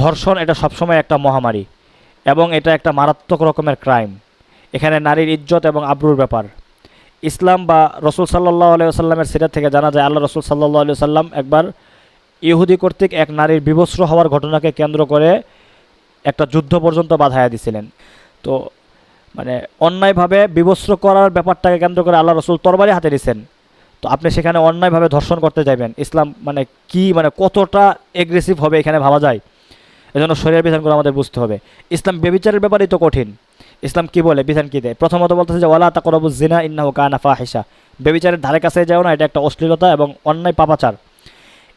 ধর্ষণ এটা সবসময় একটা মহামারী এবং এটা একটা মারাত্মক রকমের ক্রাইম। এখানে নারীর ইজ্জত এবং আব্রুর ব্যাপার। ইসলাম বা রসুল সাল্লাহ আলিয়াল্লামের সিরাত থেকে জানা যায়, আল্লাহ রসুল সাল্লাহ আলি সাল্লাম একবার ইহুদি কর্তৃক এক নারীর বিবস্ত্র হওয়ার ঘটনাকে কেন্দ্র করে একটা যুদ্ধ পর্যন্ত বাধায়া দিছিলেন। তো মানে অন্যায়ভাবে বিবস্ত্র করার ব্যাপারটাকে কেন্দ্র করে আল্লাহ রসুল তরবারি হাতে দিয়েছেন তো আপনি সেখানে অন্যায়ভাবে ধর্ষণ করতে যাবেন ইসলাম মানে কি মানে কতটা এগ্রেসিভ হবে এখানে ভাবা যায়? এজন্য শরীরের বিধানগুলো আমাদের বুঝতে হবে। ইসলাম বেবিচারের ব্যাপারেই তো কঠিন। ইসলাম কি বলে? বিধান কি দেয়? প্রথমত বলতেছে যে, ওয়ালা তাকরবু জিনা ইন্নাহু কানা ফাহিশা। বেবিচারের ধারে কাছে যাও না, এটা একটা অশ্লীলতা এবং অন্যায় পাপাচার।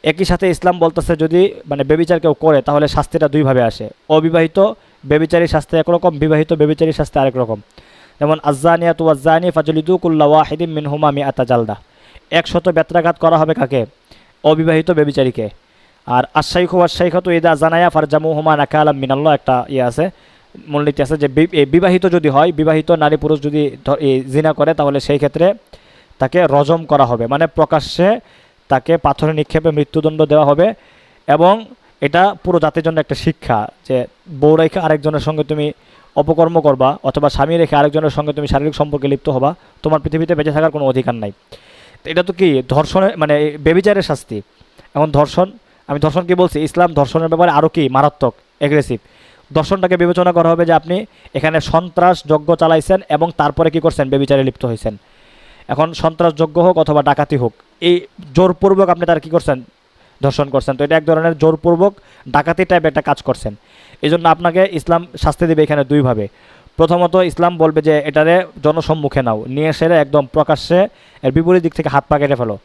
একই সাথে ইসলাম বলতেছে, যদি মানে বেবিচার কেউ করে, তাহলে শাস্তিটা দুইভাবে আসে। অবিবাহিত বেবিচারী শাস্তি একরকম, বিবাহিত বেবিচারী শাস্তি আরেক রকম। যেমন আজ্জানিয়া তু আজ্জানি ফাজলিদু কুল্লা ওয়াহিদিম মিন হুমা মি আতা জালদা। একশত বেত্রাঘাত করা হবে কাকে? অবিবাহিত বেবিচারীকে আর আশাইখ আশাইখ তো ইদা জানায়া ফারজামু হুমা নাকা আলাম মিনাল্লাহ, একটা ইয়ে আছে, মূলনীতি আছে যে বিবাহিত যদি হয়, বিবাহিত নারী পুরুষ যদি জিনা করে, তাহলে সেই ক্ষেত্রে তাকে রজম করা হবে। মানে প্রকাশ্যে তাকে পাথরে নিক্ষেপে মৃত্যুদণ্ড দেওয়া হবে এবং এটা পুরো জাতির জন্য একটা শিক্ষা যে বউ রেখে আরেকজনের সঙ্গে তুমি অপকর্ম করবা অথবা স্বামী রেখে আরেকজনের সঙ্গে তুমি শারীরিক সম্পর্কে লিপ্ত হবা, তোমার পৃথিবীতে বেঁচে থাকার কোনো অধিকার নাই। এটা তো কি? ধর্ষণের মানে বেবিচারের শাস্তি। এখন ধর্ষণ আমি ধর্ষণ কি বলছি, ইসলাম ধর্ষণের ব্যাপারে আরও কি মারাত্মক এগ্রেসিভ দর্শনটাকে বিবেচনা করা হবে যে আপনি এখানে সন্ত্রাস যজ্ঞ চালাইছেন এবং তারপরে কি করছেন? বেবিচারে লিপ্ত হয়েছেন এখন সন্ত্রাস যজ্ঞ হোক অথবা ডাকাতি হোক, এই জোরপূর্বক আপনি তার কি করছেন? ধর্ষণ করছেন। তো এটা এক ধরনের জোরপূর্বক ডাকাতি টাইপ একটা কাজ করছেন। এই জন্য আপনাকে ইসলাম শাস্তি দেবে এখানে দুইভাবে প্রথমত, ইসলাম বলবে যে এটারে জনসম্মুখে নাও, নিয়ে সেরে একদম প্রকাশ্যে এর বিপরীত দিক থেকে হাত পা কেটে ফেলো।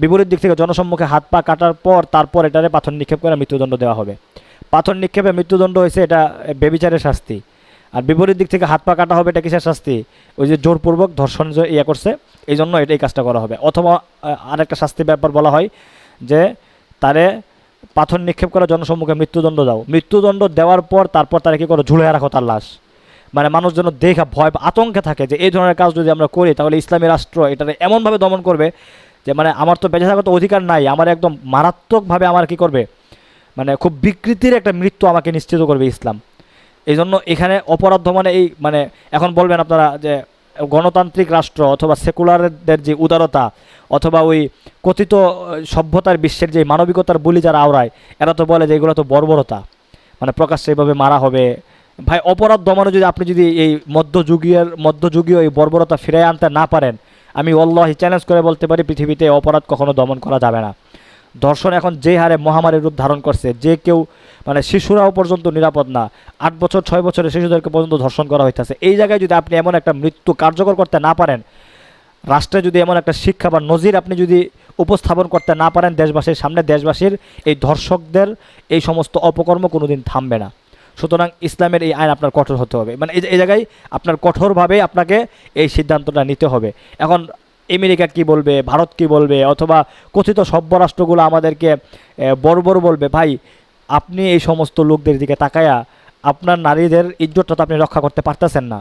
বিপরীত দিক থেকে জনসম্মুখে হাত পা কাটার পর তারপর এটারে পাথর নিক্ষেপ করে মৃত্যুদণ্ড দেওয়া হবে। পাথর নিক্ষেপে মৃত্যুদণ্ড হয়েছে এটা বেবিচারের শাস্তি। আর বিপরীত দিক থেকে হাত পা কাটা হবে এটা কিসের শাস্তি? ওই যে জোরপূর্বক ধর্ষণ যে ইয়ে করছে, এই জন্য এই কাজটা করা হবে। অথবা আরেকটা শাস্তির ব্যাপার বলা হয় যে তারে পাথর নিক্ষেপ করে জনসম্মুখে মৃত্যুদণ্ড দাও। মৃত্যুদণ্ড দেওয়ার পর তারপর তারা কী করো? ঝুলে রাখো তার লাশ। মানে মানুষ যেন দেখা, ভয়, আতঙ্কে থাকে যে এই ধরনের কাজ যদি আমরা করি, তাহলে ইসলামী রাষ্ট্র এটারে এমনভাবে দমন করবে যে মানে আমার তো বেঁচে থাকার তো অধিকার নাই, আমার একদম মারাত্মকভাবে আমার কি করবে? মানে খুব বিকৃতির একটা মৃত্যু আমাকে নিশ্চিত করবে ইসলাম। এই জন্য এখানে অপরাধ দমনে এই মানে এখন বলবেন আপনারা যে গণতান্ত্রিক রাষ্ট্র অথবা সেকুলারদের যে উদারতা অথবা ওই কথিত সভ্যতার বিশ্বের যে মানবিকতার বলি যারা আওড়ায়, এরা তো বলে যে এগুলো তো বর্বরতা। মানে প্রকাশ্যে এইভাবে মারা হবে। ভাই, অপরাধ দমনে যদি আপনি যদি এই মধ্যযুগীয় মধ্যযুগীয় এই বর্বরতা ফিরে আনতে না পারেন আমি অল্লাহি চ্যালেঞ্জ করে বলতে পারি, পৃথিবীতে অপরাধ কখনো দমন করা যাবে না। ধর্ষণ এখন যে হারে মহামারীর রূপ ধারণ করছে, যে কেউ মানে শিশুরাও পর্যন্ত নিরাপদ না, আট বছর, ছয় বছরের শিশুদেরকে পর্যন্ত ধর্ষণ করা হইতেছে। এই জায়গায় যদি আপনি এমন একটা মৃত্যু কার্যকর করতে না পারেন, রাষ্ট্রে যদি এমন একটা শিক্ষা বা নজির আপনি যদি উপস্থাপন করতে না পারেন দেশবাসীর সামনে, দেশবাসীর এই ধর্ষকদের এই সমস্ত অপকর্ম কোনোদিন থামবে না। সুতরাং ইসলামের এই আইন আপনার কঠোর হতে হবে। মানে এই জায়গায় আপনার কঠোরভাবে আপনাকে এই সিদ্ধান্তটা নিতে হবে। এখন আমেরিকা কি বলবে, ভারত কি বলবে, অথবা কথিত সভ্য রাষ্ট্রগুলো আমাদেরকে বর্বর বলবে, ভাই, আপনি এই সমস্ত লোকদের দিকে তাকায়া আপনার নারীদের ইজ্জতটা তো আপনি রক্ষা করতে পারতেছেন না।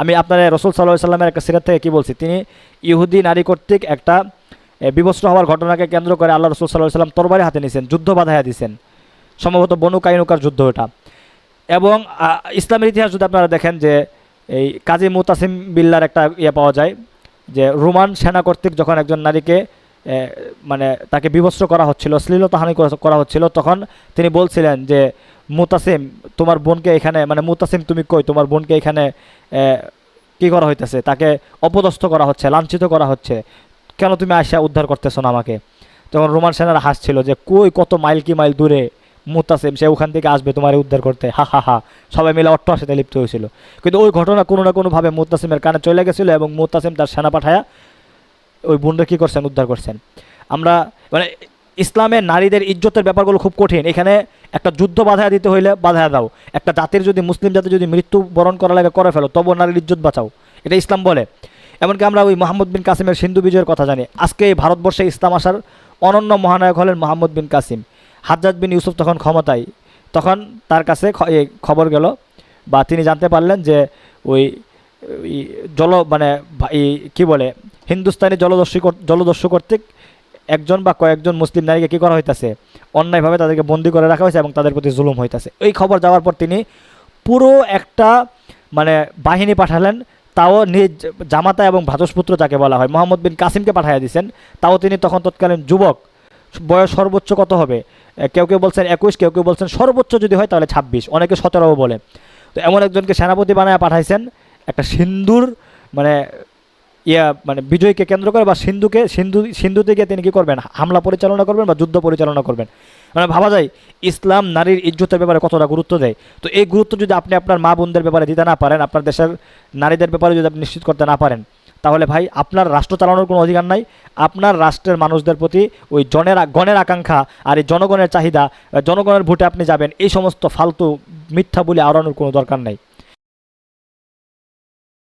আমি আপনার রসুল সাল্লাহ সাল্লামের একটা সিরাত থেকে কী বলছি? তিনি ইহুদি নারী কর্তৃক একটা বিবস্ত্র হওয়ার ঘটনাকে কেন্দ্র করে আল্লাহ রসুল সাল্লাহ সাল্লাম তরবারি হাতে নিয়েছেন যুদ্ধ বাধাইয়া দিয়েছেন সম্ভবত বনু কাইনুকার যুদ্ধ এটা এবং ইসলামের ইতিহাস যদি আপনারা দেখেন যে এই কাজী মুতাসিম বিল্লার একটা ইয়ে পাওয়া যায়, যে রোমান সেনা কর্তৃক যখন একজন নারীকে মানে তাকে বিভস্ত করা হচ্ছিল, শ্লীলতাহানি করা- হচ্ছিল তখন তিনি বলছিলেন যে, মুতাসিম, তোমার বোনকে এখানে মানে মুতাসিম তুমি কই? তোমার বোনকে এখানে কি করা হইতেছে? তাকে অপদস্থ করা হচ্ছে, লাঞ্ছিত করা হচ্ছে। কেন তুমি আসা উদ্ধার করতেছো না আমাকে? তখন রোমান সেনারা হাসছিল যে, কই কত মাইল কি মাইল দূরে? মুতাসিম, সে ওখান থেকে আসবে তোমার উদ্ধার করতে। হা হা হা। সবাই মিলে অট্ট সাথে লিপ্ত হয়েছিল। কিন্তু ওই ঘটনা কোনো না কোনোভাবে মুতাসিমের কানে চলে গেছিল এবং মুতাসিম তার সেনা পাঠায়া ওই বোনরা কী করছেন, উদ্ধার করছেন। আমরা মানে ইসলামে নারীদের ইজ্জতের ব্যাপারগুলো খুব কঠিন। এখানে একটা যুদ্ধ বাধা দিতে হইলে বাধা দাও। একটা জাতির যদি, মুসলিম জাতি যদি মৃত্যু বরণ করা লাগে করে ফেলো তবু নারীর ইজ্জত বাঁচাও। এটা ইসলাম বলে। এমনকি আমরা ওই মোহাম্মদ বিন কাসিমের সিন্ধু বিজয়ের কথা জানি। আজকে এই ভারতবর্ষে ইসলাম আসার অনন্য মহানায়ক হলেন মোহাম্মদ বিন কাসিম। হাজ্জাজ বিন ইউসুফ তখন ক্ষমতায়। তখন তার কাছে খবর গেল বা তিনি জানতে পারলেন যে ওই জল মানে কী বলে, হিন্দুস্তানি জলদস্যু জলদস্যু কর্তৃক একজন বা কয়েকজন মুসলিম নারীকে কী করা হইতাছে? অন্যায়ভাবে তাদেরকে বন্দি করে রাখা হয়েছে এবং তাদের প্রতি জুলুম হইতাছে। এই খবর যাওয়ার পর তিনি পুরো একটা মানে বাহিনী পাঠালেন, তাও নিজ জামাতা এবং ভ্রাতুষ্পুত্র যাকে বলা হয়, মোহাম্মদ বিন কাসিমকে পাঠিয়ে দিয়েছেন তাও তিনি তখন তৎকালীন যুবক বয়স সর্বোচ্চ কত হবে? কেউ কেউ বলছেন একুশ, কেউ কেউ বলছেন সর্বোচ্চ যদি হয় তাহলে ছাব্বিশ। অনেকে সতেরোও বলে। তো এমন একজনকে সেনাপতি বানায় পাঠাইছেন, একটা সিন্ধুর মানে ইয়া মানে বিজয়কে কেন্দ্র করে বা সিন্ধুকে, সিন্ধু, সিন্ধুতে গিয়ে তিনি কী করবেন? হামলা পরিচালনা করবেন বা যুদ্ধ পরিচালনা করবেন? মানে ভাবা যায়, ইসলাম নারীর ইজ্জতের ব্যাপারে কতটা গুরুত্ব দেয়? তো এই গুরুত্ব যদি আপনি আপনার মা বোনদের ব্যাপারে দিতে না পারেন, আপনার দেশের নারীদের ব্যাপারে যদি আপনি নিশ্চিত করতে না পারেন তাহলে ভাই, আপনার রাষ্ট্র চালানোর কোনো অধিকার নাই। আপনার রাষ্ট্রের মানুষদের প্রতি ওই জনের গণের আকাঙ্ক্ষা আর এই জনগণের চাহিদা জনগণের ভোটে আপনি যাবেন, এই সমস্ত ফালতু মিথ্যা বলে আওড়ানোর কোনো দরকার নাই।